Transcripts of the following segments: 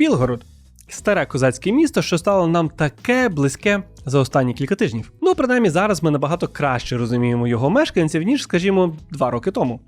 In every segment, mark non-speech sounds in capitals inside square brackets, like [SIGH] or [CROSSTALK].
Білгород. Старе козацьке місто, що стало нам таке близьке за останні кілька тижнів. Ну, принаймні, зараз ми набагато краще розуміємо його мешканців, ніж, скажімо, два роки тому.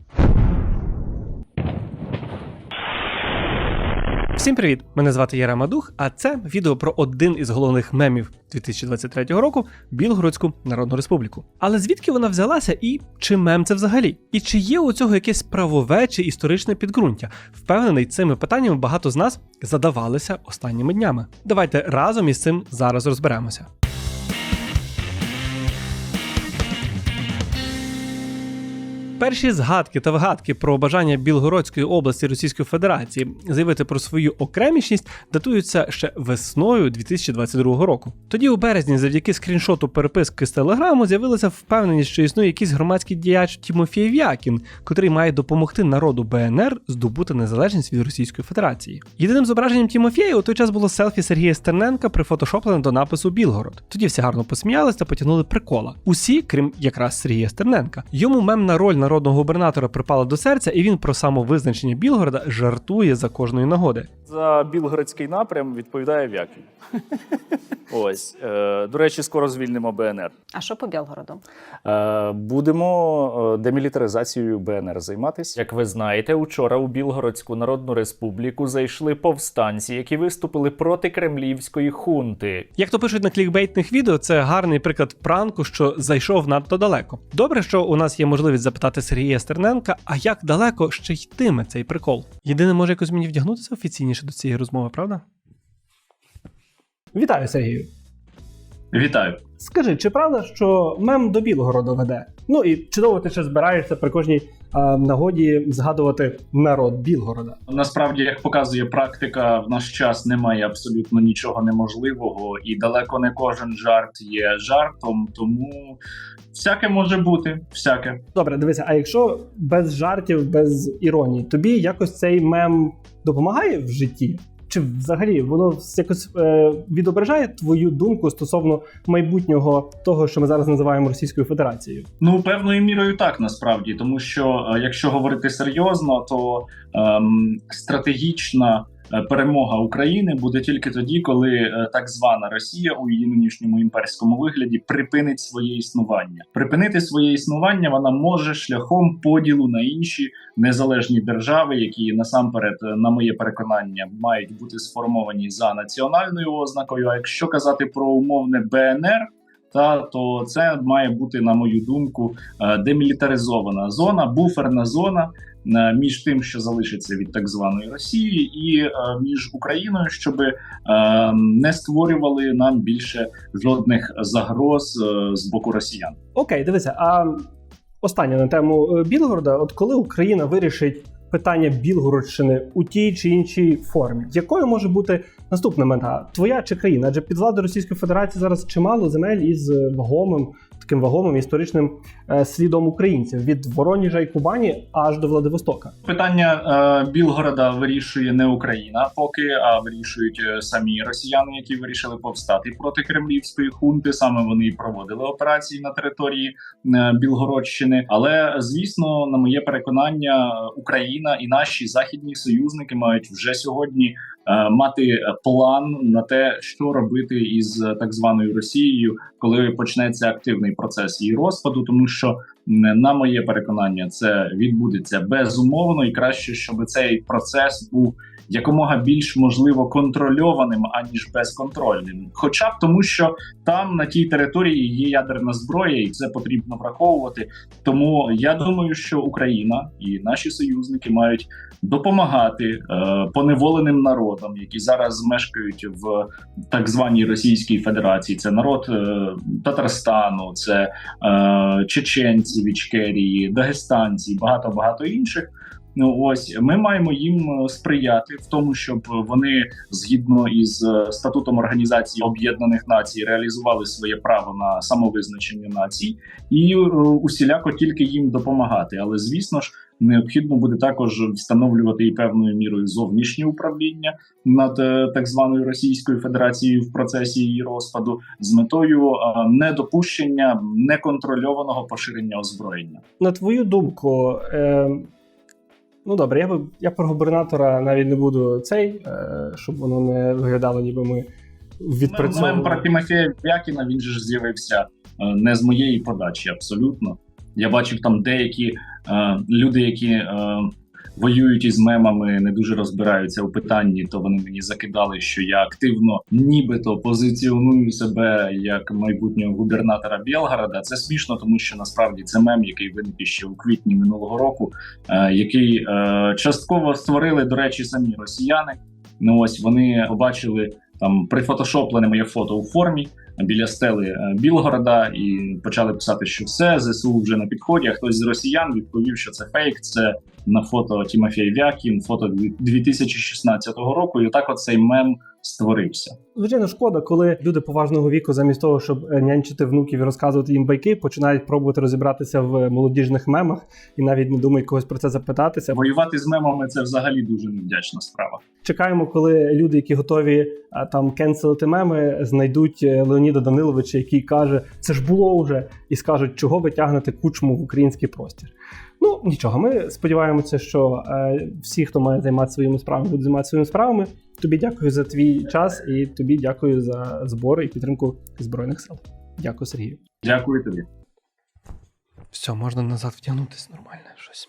Всім привіт! Мене звати Яра Мадух, а це відео про один із головних мемів 2023 року Білгородську Народну Республіку. Але звідки вона взялася і чи мем це взагалі? І чи є у цього якесь правове чи історичне підґрунтя? Впевнений, цими питаннями багато з нас задавалися останніми днями. Давайте разом із цим зараз розберемося. Перші згадки та вигадки про бажання Білгородської області Російської Федерації заявити про свою окремішність датуються ще весною 2022 року. Тоді, у березні, завдяки скріншоту переписки з телеграму, з'явилася впевненість, що існує якийсь громадський діяч Тімофій В'якін, котрий має допомогти народу БНР здобути незалежність від Російської Федерації. Єдиним зображенням Тімофія у той час було селфі Сергія Стерненка прифотошоплене до напису Білгород. Тоді всі гарно посміялись та потягнули прикола. Усі, крім якраз Сергія Стерненка. Йому мемна роль народного губернатора припала до серця, і він про самовизначення Білгорода жартує за кожної нагоди. За білгородський напрям відповідає Вяків. [LAUGHS] Ось. Е, До речі, скоро звільнимо БНР. А що по Білгороду? Е, Будемо е, демілітаризацією БНР займатися. Як ви знаєте, учора у Білгородську Народну Республіку зайшли повстанці, які виступили проти кремлівської хунти. Як то пишуть на клікбейтних відео, це гарний приклад пранку, що зайшов надто далеко. Добре, що у нас є можливість запитати Сергія Стерненка, а як далеко ще йтиме цей прикол? Єдине, може якось мені вдягнутися офіційніше до цієї розмови, правда? Вітаю, Сергію. Вітаю. Скажи, чи правда, що мем до Білгорода веде? Ну і чудово ти ще збираєшся при кожній нагоді згадувати народ Білгорода. Насправді, як показує практика, в наш час немає абсолютно нічого неможливого, і далеко не кожен жарт є жартом, тому всяке може бути, всяке. Добре, дивися, а якщо без жартів, без іронії, тобі якось цей мем допомагає в житті? Чи взагалі воно якось е, відображає твою думку стосовно майбутнього того, що ми зараз називаємо Російською Федерацією? Ну, певною мірою так насправді, тому що е, якщо говорити серйозно, то ем, стратегічна перемога України буде тільки тоді, коли е, так звана Росія у її нинішньому імперському вигляді припинить своє існування. Припинити своє існування вона може шляхом поділу на інші незалежні держави, які насамперед, е, на моє переконання, мають бути сформовані за національною ознакою. А якщо казати про умовне БНР. Та то це має бути, на мою думку, е, демілітаризована зона, буферна зона е, між тим, що залишиться від так званої Росії, і е, між Україною, щоб не створювали нам більше жодних загроз з боку росіян. Окей, дивися, а останнє на тему Білгорода: от коли Україна вирішить питання Білгородщини у тій чи іншій формі, якою може бути наступна мета? Твоя чи країна? Адже під владою Російської Федерації зараз чимало земель із вагомим. Таким вагомим історичним е, слідом українців від Вороніжа і Кубані аж до Владивостока. Питання е, Білгорода вирішує не Україна, поки а вирішують е, самі росіяни, які вирішили повстати проти кремлівської хунти. Саме вони і проводили операції на території Білгородщини. Але звісно, на моє переконання, Україна і наші західні союзники мають вже сьогодні мати план на те, що робити із е, так званою Росією, коли почнеться активний процес її розпаду, тому що на моє переконання це відбудеться безумовно, і краще, щоб цей процес був якомога більш можливо контрольованим аніж безконтрольним, хоча б тому, що там на тій території є ядерна зброя, і це потрібно враховувати. Тому я думаю, що Україна і наші союзники мають допомагати е, поневоленим народам, які зараз мешкають в так званій Російській Федерації. Це народ е, Татарстану, це е, чеченці, Ічкерії, Дагестанці, багато багато інших. Ну ось ми маємо їм е, сприяти в тому, щоб вони згідно із е, статутом Організації Об'єднаних Націй реалізували своє право на самовизначення націй і е, усіляко тільки їм допомагати. Але звісно ж. Необхідно буде також встановлювати і певною мірою зовнішнє управління над так званою Російською Федерацією в процесі її розпаду з метою недопущення неконтрольованого поширення озброєння. На твою думку, Ну добре, я я про губернатора навіть не буду цей, е, щоб воно не виглядало, ніби ми відпрацьовуємо. про Тимофія Вякіна він же ж з'явився е, не з моєї подачі, абсолютно. Я бачив там деякі е, люди, які е, воюють із мемами, не дуже розбираються у питанні, то вони мені закидали, що я активно нібито позиціоную себе як майбутнього губернатора Білгорода. Це смішно, тому що насправді це мем, який виник ще у квітні минулого року, е, який е, частково створили, до речі, самі росіяни. Ну ось вони побачили там прифотошоплене моє фото у формі біля стели е, Білгорода і почали писати, що все ЗСУ вже на підході. А хтось з росіян відповів, що це фейк. Це на фото Тімофій Вякін, фото дві- 2016 року. І отак от цей мем створився. Звичайно, шкода, коли люди поважного віку, замість того, щоб е, нянчити внуків і розказувати їм байки, починають пробувати розібратися в молодіжних мемах і навіть не думають когось про це запитатися. Воювати з мемами це взагалі дуже невдячна справа. Чекаємо, коли люди, які готові там кенселити меми, знайдуть е, Леоніда Даниловича, який каже, це ж було вже, і скажуть, чого ви тягнете кучму в український простір. Ну нічого, ми сподіваємося, що е, всі, хто має займатися своїми справами, будуть займатися своїми справами. Тобі дякую за твій час і тобі дякую за збори і підтримку збройних сил. Дякую, Сергію. Дякую тобі. Все, можна назад втягнутися нормально щось.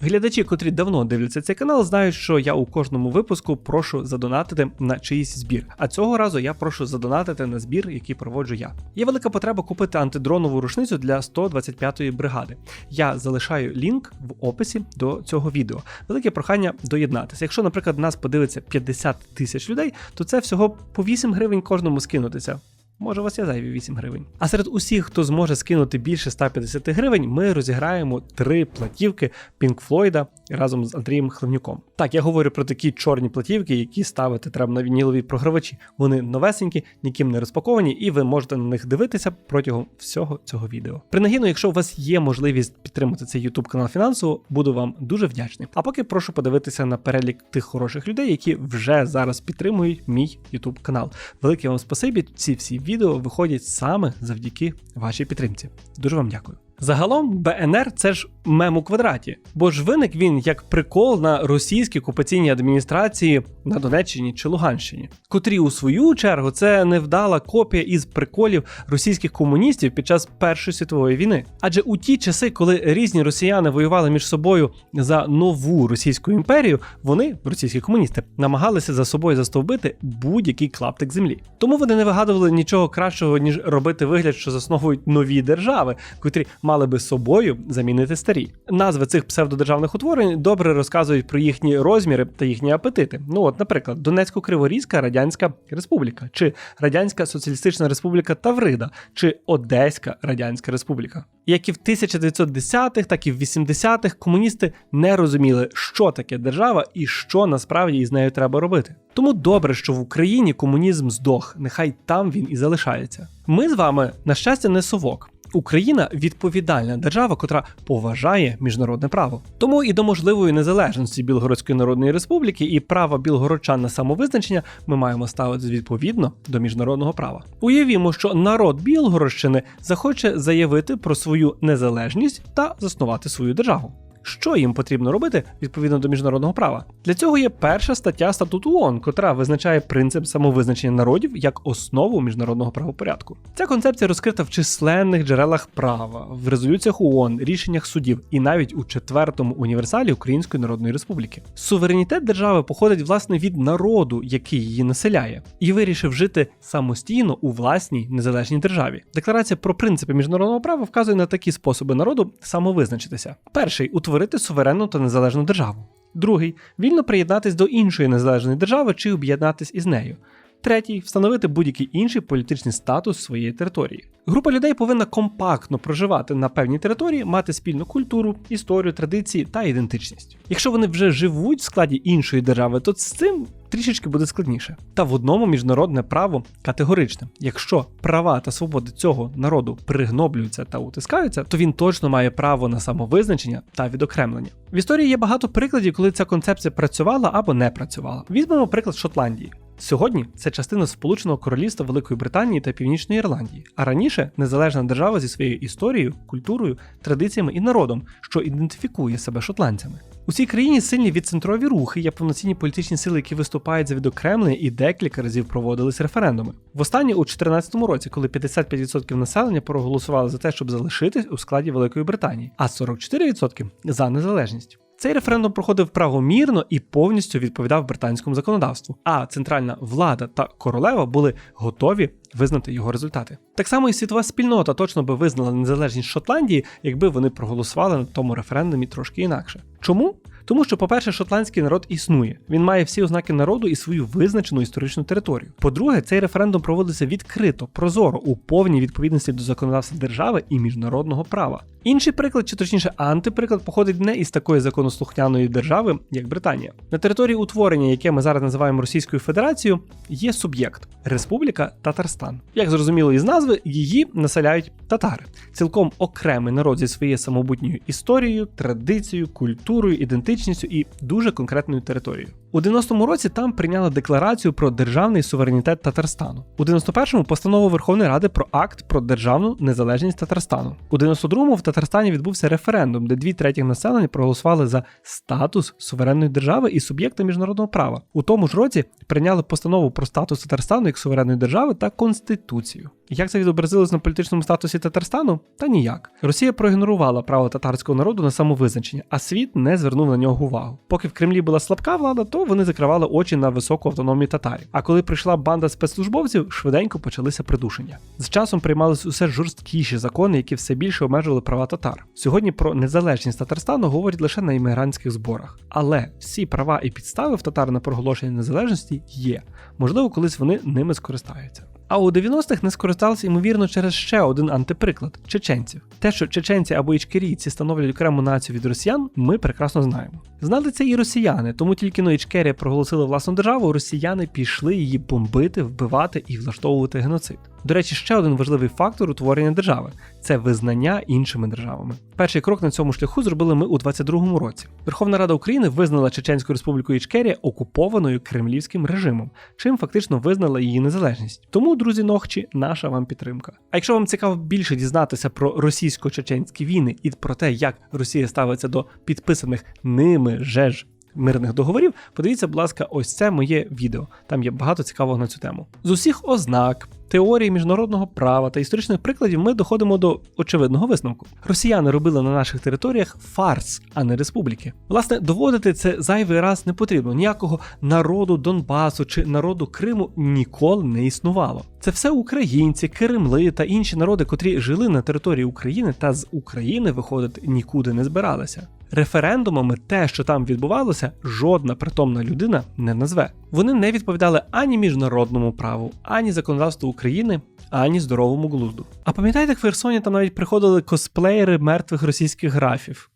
Глядачі, котрі давно дивляться цей канал, знають, що я у кожному випуску прошу задонатити на чиїсь збір. А цього разу я прошу задонатити на збір, який проводжу я. Є велика потреба купити антидронову рушницю для 125-ї бригади. Я залишаю лінк в описі до цього відео. Велике прохання доєднатися. Якщо, наприклад, нас подивиться 50 тисяч людей, то це всього по 8 гривень кожному скинутися. Може, у вас є зайві 8 гривень. А серед усіх, хто зможе скинути більше 150 гривень, ми розіграємо три платівки Пінк Флойда разом з Андрієм Хливнюком. Так, я говорю про такі чорні платівки, які ставити треба на вінілові програвачі. Вони новесенькі, ніким не розпаковані, і ви можете на них дивитися протягом всього цього відео. Принагідно, якщо у вас є можливість підтримати цей YouTube канал фінансово, буду вам дуже вдячний. А поки прошу подивитися на перелік тих хороших людей, які вже зараз підтримують мій YouTube канал. Велике вам спасибі. Ці всі відео виходять саме завдяки вашій підтримці. Дуже вам дякую. Загалом БНР це ж мем у квадраті, бо ж виник він як прикол на російській окупаційній адміністрації на Донеччині чи Луганщині, котрі у свою чергу це невдала копія із приколів російських комуністів під час Першої світової війни. Адже у ті часи, коли різні росіяни воювали між собою за нову російську імперію, вони, російські комуністи, намагалися за собою застовбити будь-який клаптик землі. Тому вони не вигадували нічого кращого ніж робити вигляд, що засновують нові держави, котрі мали би собою замінити старі. Назви цих псевдодержавних утворень добре розказують про їхні розміри та їхні апетити. Ну от, наприклад, Донецько-Криворізька Радянська Республіка, чи Радянська Соціалістична Республіка Таврида, чи Одеська Радянська Республіка. Як і в 1910-х, так і в 80-х комуністи не розуміли, що таке держава і що насправді із нею треба робити. Тому добре, що в Україні комунізм здох, нехай там він і залишається. Ми з вами, на щастя, не совок. Україна відповідальна держава, котра поважає міжнародне право. Тому і до можливої незалежності Білгородської Народної Республіки і права білгородчан на самовизначення ми маємо ставити відповідно до міжнародного права. Уявімо, що народ Білгородщини захоче заявити про свою незалежність та заснувати свою державу. Що їм потрібно робити відповідно до міжнародного права? Для цього є перша стаття статуту ООН, котра визначає принцип самовизначення народів як основу міжнародного правопорядку. Ця концепція розкрита в численних джерелах права, в резолюціях ООН, рішеннях судів і навіть у четвертому універсалі Української Народної Республіки. Суверенітет держави походить власне від народу, який її населяє, і вирішив жити самостійно у власній незалежній державі. Декларація про принципи міжнародного права вказує на такі способи народу самовизначитися. Перший утворити суверенну та незалежну державу. Другий вільно приєднатись до іншої незалежної держави чи об'єднатись із нею. Третій встановити будь-який інший політичний статус своєї території. Група людей повинна компактно проживати на певній території, мати спільну культуру, історію, традиції та ідентичність. Якщо вони вже живуть в складі іншої держави, то з цим трішечки буде складніше. Та в одному міжнародне право категоричне. Якщо права та свободи цього народу пригноблюються та утискаються, то він точно має право на самовизначення та відокремлення. В історії є багато прикладів, коли ця концепція працювала або не працювала. Візьмемо приклад Шотландії. Сьогодні це частина Сполученого Королівства Великої Британії та Північної Ірландії, а раніше незалежна держава зі своєю історією, культурою, традиціями і народом, що ідентифікує себе шотландцями. У цій країні сильні відцентрові рухи, є повноцінні політичні сили, які виступають за відокремлення і декілька разів проводились референдуми. Востаннє у 2014 році, коли 55% населення проголосували за те, щоб залишитись у складі Великої Британії, а 44% за незалежність. Цей референдум проходив правомірно і повністю відповідав британському законодавству. А центральна влада та королева були готові визнати його результати. Так само і світова спільнота точно би визнала незалежність Шотландії, якби вони проголосували на тому референдумі трошки інакше. Чому? Тому що, по-перше, шотландський народ існує. Він має всі ознаки народу і свою визначену історичну територію. По-друге, цей референдум проводиться відкрито, прозоро, у повній відповідності до законодавства держави і міжнародного права. Інший приклад, чи точніше антиприклад, походить не із такої законослухняної держави, як Британія. На території утворення, яке ми зараз називаємо Російською Федерацією, є суб'єкт Республіка Татарстан. Як зрозуміло із назви, її населяють татари, цілком окремий народ зі своєю самобутньою історією, традицією, культурою, ідентичністю і дуже конкретною територією. У 90-му році там прийняли декларацію про державний суверенітет Татарстану. У 91-му постанову Верховної Ради про акт про державну незалежність Татарстану. У 92-му в Татарстані відбувся референдум, де дві третіх населення проголосували за статус суверенної держави і суб'єкта міжнародного права. У тому ж році прийняли постанову про статус Татарстану як суверенної держави та конституцію. Як це відобразилось на політичному статусі Татарстану? Та ніяк. Росія проігнорувала право татарського народу на самовизначення, а світ не звернув на нього увагу. Поки в Кремлі була слабка влада, то вони закривали очі на високу автономію татарів. А коли прийшла банда спецслужбовців, швиденько почалися придушення. З часом приймались усе жорсткіші закони, які все більше обмежували права татар. Сьогодні про незалежність Татарстану говорять лише на іммігрантських зборах. Але всі права і підстави в татар на проголошення незалежності є. Можливо, колись вони ними скористаються. А у 90-х не скористалися ймовірно через ще один антиприклад чеченців. Те, що чеченці або ічкерійці становлять окрему націю від росіян, ми прекрасно знаємо. Знали це і росіяни, тому тільки но Ічкерія проголосила власну державу, росіяни пішли її бомбити, вбивати і влаштовувати геноцид. До речі, ще один важливий фактор утворення держави це визнання іншими державами. Перший крок на цьому шляху зробили ми у 22-му році. Верховна Рада України визнала Чеченську Республіку Ічкерія окупованою кремлівським режимом, чим фактично визнала її незалежність. Тому, друзі, ногчі, наша вам підтримка. А якщо вам цікаво більше дізнатися про російсько-чеченські війни і про те, як Росія ставиться до підписаних ними же ж мирних договорів, подивіться, будь ласка, ось це моє відео. Там є багато цікавого на цю тему. З усіх ознак. Теорії міжнародного права та історичних прикладів ми доходимо до очевидного висновку. Росіяни робили на наших територіях фарс, а не республіки. Власне, доводити це зайвий раз не потрібно. Ніякого народу Донбасу чи народу Криму ніколи не існувало. Це все українці, Кремли та інші народи, котрі жили на території України та з України виходити нікуди не збиралися. Референдумами те, що там відбувалося, жодна притомна людина не назве. Вони не відповідали ані міжнародному праву, ані законодавству України, ані здоровому глузду. А пам'ятаєте, в Херсоні там навіть приходили косплеєри мертвих російських графів?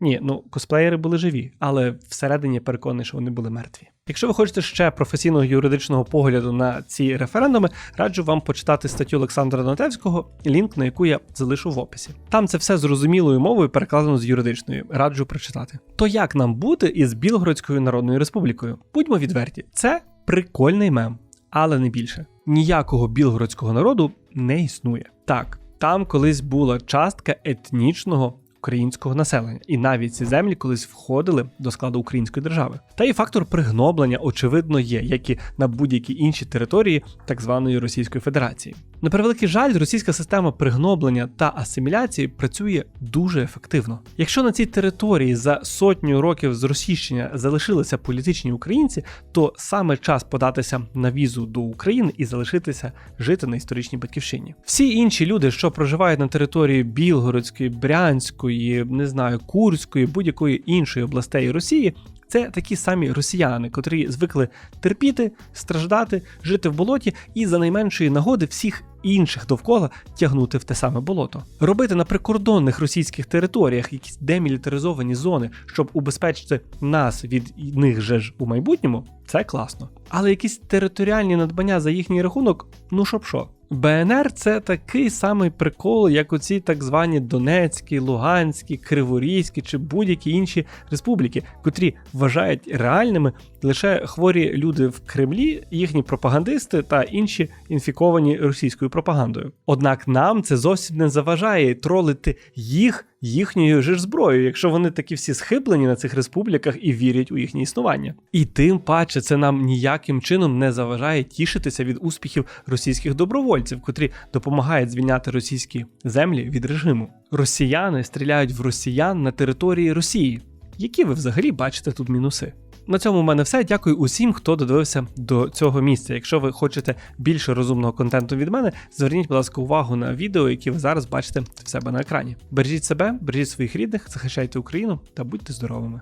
Ні, ну косплеєри були живі, але всередині переконаний, що вони були мертві. Якщо ви хочете ще професійного юридичного погляду на ці референдуми, раджу вам почитати статтю Олександра Донатевського, лінк на яку я залишу в описі. Там це все зрозумілою мовою перекладено з юридичною. Раджу прочитати. То як нам бути із Білгородською Народною Республікою? Будьмо відверті, це прикольний мем, але не більше. Ніякого білгородського народу не існує. Так, там колись була частка етнічного українського населення, і навіть ці землі колись входили до складу української держави. Та і фактор пригноблення, очевидно, є, як і на будь-якій іншій території так званої Російської Федерації. На превеликий жаль, російська система пригноблення та асиміляції працює дуже ефективно. Якщо на цій території за сотню років зросійщення залишилися політичні українці, то саме час податися на візу до України і залишитися жити на історичній батьківщині. Всі інші люди, що проживають на території Білгородської, Брянської, не знаю, Курської, будь-якої іншої областей Росії. Це такі самі росіяни, котрі звикли терпіти, страждати, жити в болоті і за найменшої нагоди всіх інших довкола тягнути в те саме болото. Робити на прикордонних російських територіях якісь демілітаризовані зони, щоб убезпечити нас від них же ж у майбутньому, це класно. Але якісь територіальні надбання за їхній рахунок, ну щоб що. БНР це такий самий прикол, як оці так звані Донецькі, Луганські, Криворізькі чи будь-які інші республіки, котрі вважають реальними лише хворі люди в Кремлі, їхні пропагандисти та інші інфіковані російською пропагандою. Однак нам це зовсім не заважає тролити їх їхньою ж зброєю, якщо вони такі всі схиблені на цих республіках і вірять у їхнє існування. І тим паче це нам ніяким чином не заважає тішитися від успіхів російських добровольців, котрі допомагають звільняти російські землі від режиму. Росіяни стріляють в росіян на території Росії. Які ви взагалі бачите тут мінуси? На цьому в мене все. Дякую усім, хто додивився до цього місця. Якщо ви хочете більше розумного контенту від мене, зверніть, будь ласка, увагу на відео, які ви зараз бачите в себе на екрані. Бережіть себе, бережіть своїх рідних, захищайте Україну та будьте здоровими.